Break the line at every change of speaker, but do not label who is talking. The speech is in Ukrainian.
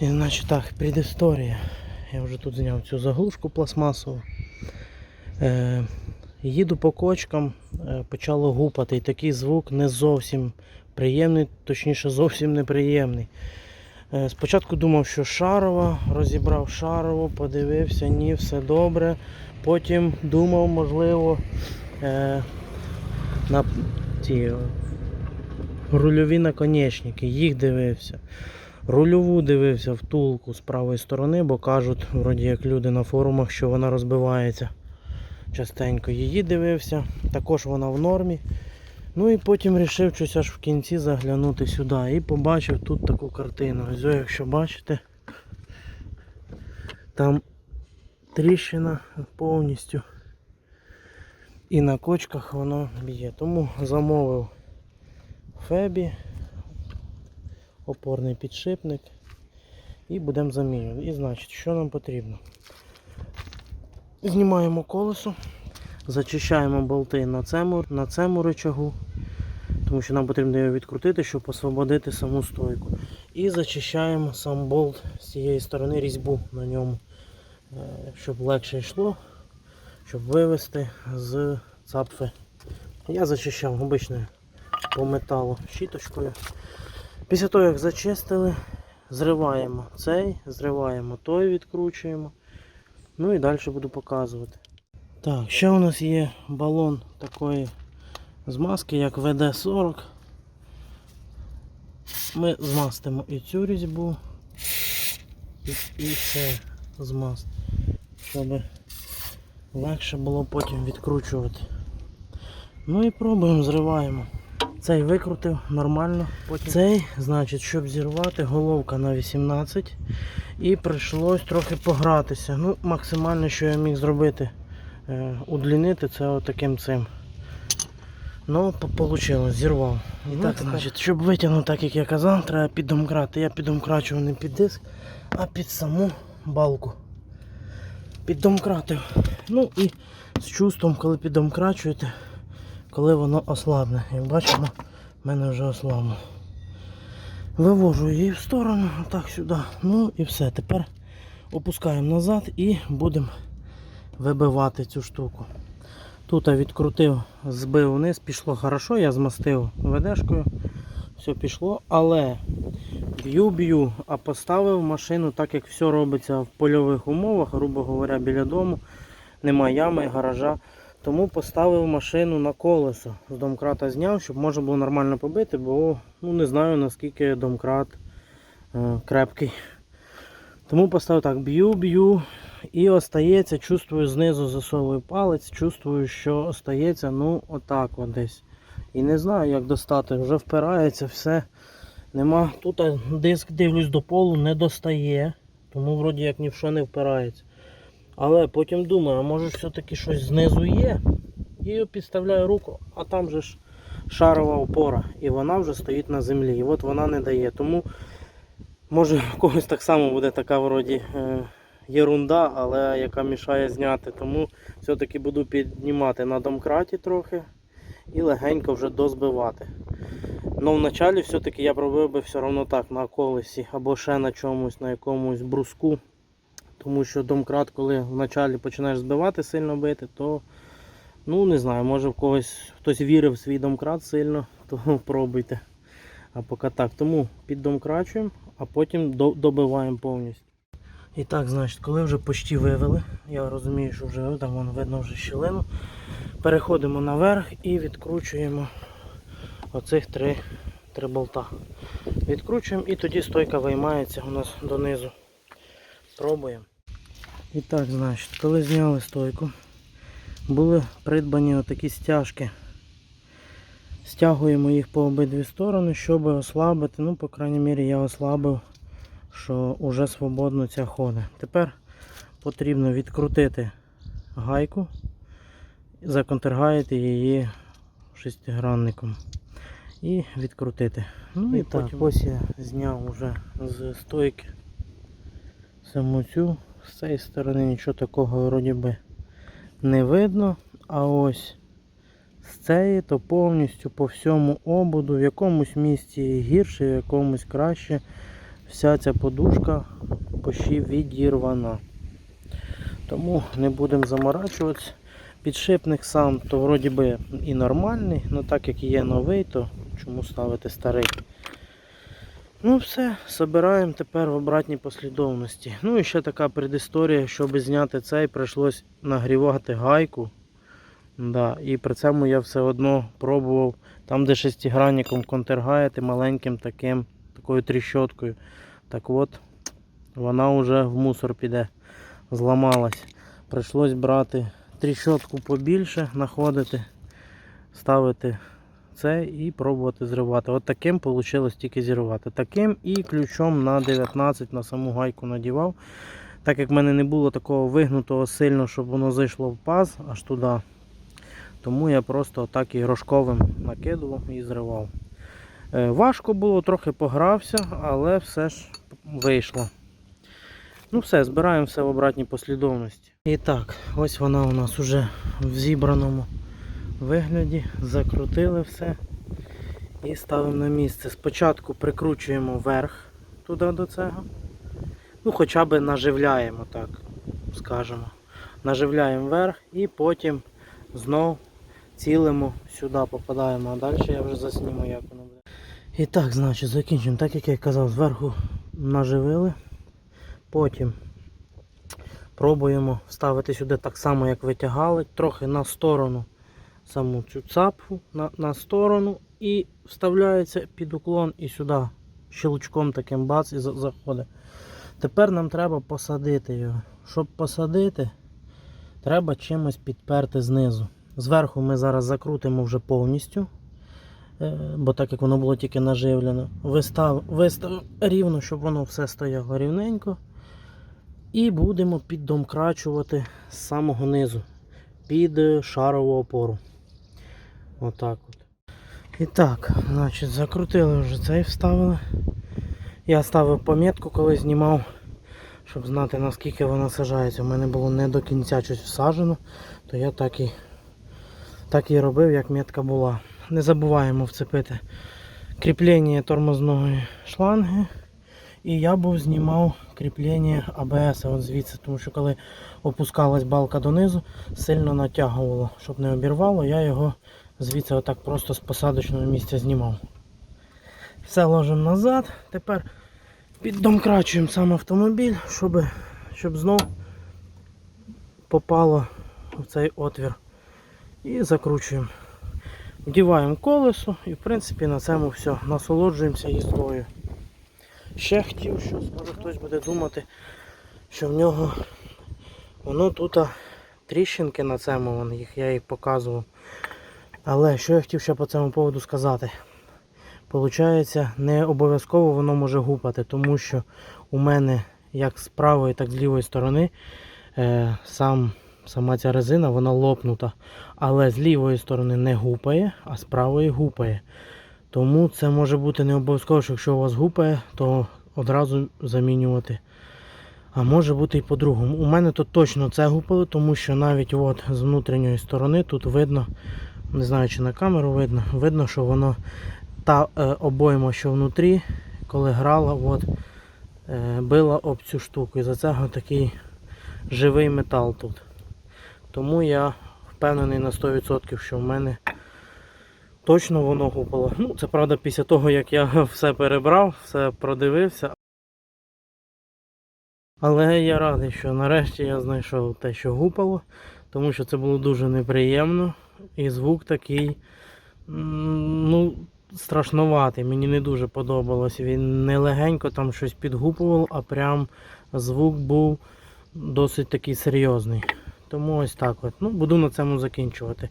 І значить так, предісторія. Я вже тут зняв цю заглушку пластмасову. Е, їду по кочкам, е, почало гупати, і такий звук не зовсім приємний, точніше зовсім неприємний. Е, спочатку думав, що шарова, розібрав шарову, подивився, ні, все добре. Потім думав, можливо, е, на е, рульові наконечники, їх дивився. Рульову дивився втулку з правої сторони, бо кажуть, вроді як люди на форумах, що вона розбивається частенько. Її дивився, також вона в нормі. Ну і потім вирішив щось аж в кінці заглянути сюди і побачив тут таку картину. Ось, якщо бачите, там тріщина повністю. І на кочках воно б'є. Тому замовив Фебі, опорний підшипник і будемо замінювати. І значить, що нам потрібно? Знімаємо колесо, зачищаємо болти на цьому, на цьому рычагу, тому що нам потрібно його відкрутити, щоб освободити саму стойку. І зачищаємо сам болт з цієї сторони різьбу на ньому, е, щоб легше йшло, щоб вивести з цапфи. Я зачищав обичною по металу щіточкою. Після того, як зачистили, зриваємо цей, зриваємо той, відкручуємо. Ну і далі буду показувати. Так, ще у нас є балон такої змазки, як ВД-40. Ми змастимо і цю різьбу, і, і це змаст, щоб легше було потім відкручувати. Ну і пробуємо, зриваємо. Цей викрутив нормально. Потім цей, значить, щоб зірвати, головка на 18. І прийшлось трохи погратися. Ну, максимально, що я міг зробити, е, удлінити це отаким цим. Ну, вийшло, зірвав. І так, значить, щоб витягнути, так як я казав, треба піддомкрати. Я піддомкрачував не під диск, а під саму балку. Піддомкратив. Ну і з чувством, коли піддомкрачуєте, коли воно ослабне. Як бачимо, в мене вже ослабло. Вивожу її в сторону, так сюди. Ну і все. Тепер опускаємо назад і будемо вибивати цю штуку. Тут я відкрутив, збив вниз, пішло хорошо, я змастив ведешкою, все пішло, але б'ю-б'ю, а поставив машину, так як все робиться в польових умовах, грубо говоря, біля дому, нема ями, гаража. Тому поставив машину на колесо. З домкрата зняв, щоб можна було нормально побити, бо ну, не знаю наскільки домкрат е, крепкий. Тому поставив так, б'ю, б'ю. І остається, чувствую, знизу засовую палець, чувствую, що остається, ну, отак от десь. І не знаю, як достати. Вже впирається, все. Нема. Тут диск дивлюсь до полу, не достає. Тому вроді як ні в що не впирається. Але потім думаю, а може все-таки щось знизу є. І підставляю руку, а там же ж шарова опора. І вона вже стоїть на землі. І от вона не дає. Тому може в когось так само буде така вроді е, єрунда, але яка мішає зняти. Тому все-таки буду піднімати на домкраті трохи і легенько вже дозбивати. Ну вначалі все-таки я пробив би все одно так на колесі або ще на чомусь, на якомусь бруску. Тому що домкрат, коли вначалі починаєш збивати, сильно бити, то ну не знаю, може в когось хтось вірив в свій домкрат сильно, то пробуйте. А поки так. Тому піддомкрачуємо, а потім добиваємо повністю. І так, значить, коли вже почти вивели, я розумію, що вже там вон, видно вже щілину. Переходимо наверх і відкручуємо оцих три, три болта. Відкручуємо і тоді стойка виймається у нас донизу. Пробуємо. І так, значить, коли зняли стойку, були придбані отакі стяжки. Стягуємо їх по обидві сторони, щоб ослабити. Ну, по крайній мірі, я ослабив, що вже свободно ця ходить. Тепер потрібно відкрутити гайку, законтергаяти її шестигранником і відкрутити. Ну і,
І
так,
потім-
ось я зняв вже з стойки саму цю. З цієї сторони нічого такого вроді би не видно. А ось з цієї то повністю по всьому ободу, в якомусь місці гірше, в якомусь краще. вся ця подушка почти відірвана. Тому не будемо заморачуватися. Підшипник сам, то вроді би і нормальний, але так як є новий, то чому ставити старий? Ну все, збираємо тепер в обратній послідовності. Ну і ще така предісторія, щоб зняти цей, прийшлось нагрівати гайку. Да, і при цьому я все одно пробував там, де шестигранником контргаєте маленьким таким, такою тріщоткою. Так от, вона вже в мусор піде, зламалась. Прийшлось брати тріщотку побільше, знаходити, ставити це і пробувати зривати. От таким вийшло тільки зірвати. Таким і ключом на 19 на саму гайку надівав. Так як в мене не було такого вигнутого сильно, щоб воно зайшло в паз аж туди. Тому я просто так і рожковим накидував і зривав. Е, Важко було, трохи погрався, але все ж вийшло. Ну все, збираємо все в обратній послідовності. І так, ось вона у нас уже в зібраному вигляді. Закрутили все і ставимо на місце. Спочатку прикручуємо вверх туди до цього. Ну, хоча б наживляємо, так скажемо. Наживляємо вверх і потім знов цілимо сюди, попадаємо, а далі я вже засніму, як воно буде. І так, значить, закінчуємо. Так як я казав, зверху наживили. Потім пробуємо вставити сюди так само, як витягали, трохи на сторону саму цю цапфу, на, на сторону і вставляється під уклон і сюди щелчком таким бац і заходить. Тепер нам треба посадити його. Щоб посадити, треба чимось підперти знизу. Зверху ми зараз закрутимо вже повністю, е, бо так як воно було тільки наживлено. Вистав, вистав рівно, щоб воно все стояло рівненько. І будемо піддомкрачувати з самого низу під шарову опору. Отак от. І так, значить, закрутили вже цей вставили. Я ставив помітку, коли знімав, щоб знати наскільки вона сажається. У мене було не до кінця щось всаджено, то я так і, так і робив, як метка була. Не забуваємо вцепити кріплення тормозної шланги. І я був знімав кріплення АБС от звідси, тому що коли опускалась балка донизу, сильно натягувало, щоб не обірвало, я його звідси отак просто з посадочного місця знімав. Все ложимо назад. Тепер піддомкрачуємо сам автомобіль, щоб, щоб знов попало в цей отвір. І закручуємо. Вдіваємо колесо і в принципі на цьому все. Насолоджуємося їздою. Ще хотів, що може хтось буде думати, що в нього воно тут тріщинки на цьому, я їх показував. Але що я хотів ще по цьому поводу сказати. Получається, не обов'язково воно може гупати, тому що у мене як з правої, так і з лівої сторони е, сам, сама ця резина вона лопнута. Але з лівої сторони не гупає, а з правої гупає. Тому це може бути не обов'язково, що якщо у вас гупає, то одразу замінювати. А може бути і по-другому. У мене тут точно це гупало, тому що навіть от з внутрішньої сторони тут видно, не знаю чи на камеру видно, видно, що воно та е, обойма, що внутрі, коли грала, от, е, била об цю штуку. І за цього такий живий метал тут. Тому я впевнений на 100%, що в мене точно воно гупало. Ну, це правда після того, як я все перебрав, все продивився. Але я радий, що нарешті я знайшов те, що гупало, тому що це було дуже неприємно. І звук такий, ну, страшнуватий. Мені не дуже подобалось. Він не легенько там щось підгупував, а прям звук був досить такий серйозний. Тому ось так от. Ну, буду на цьому закінчувати.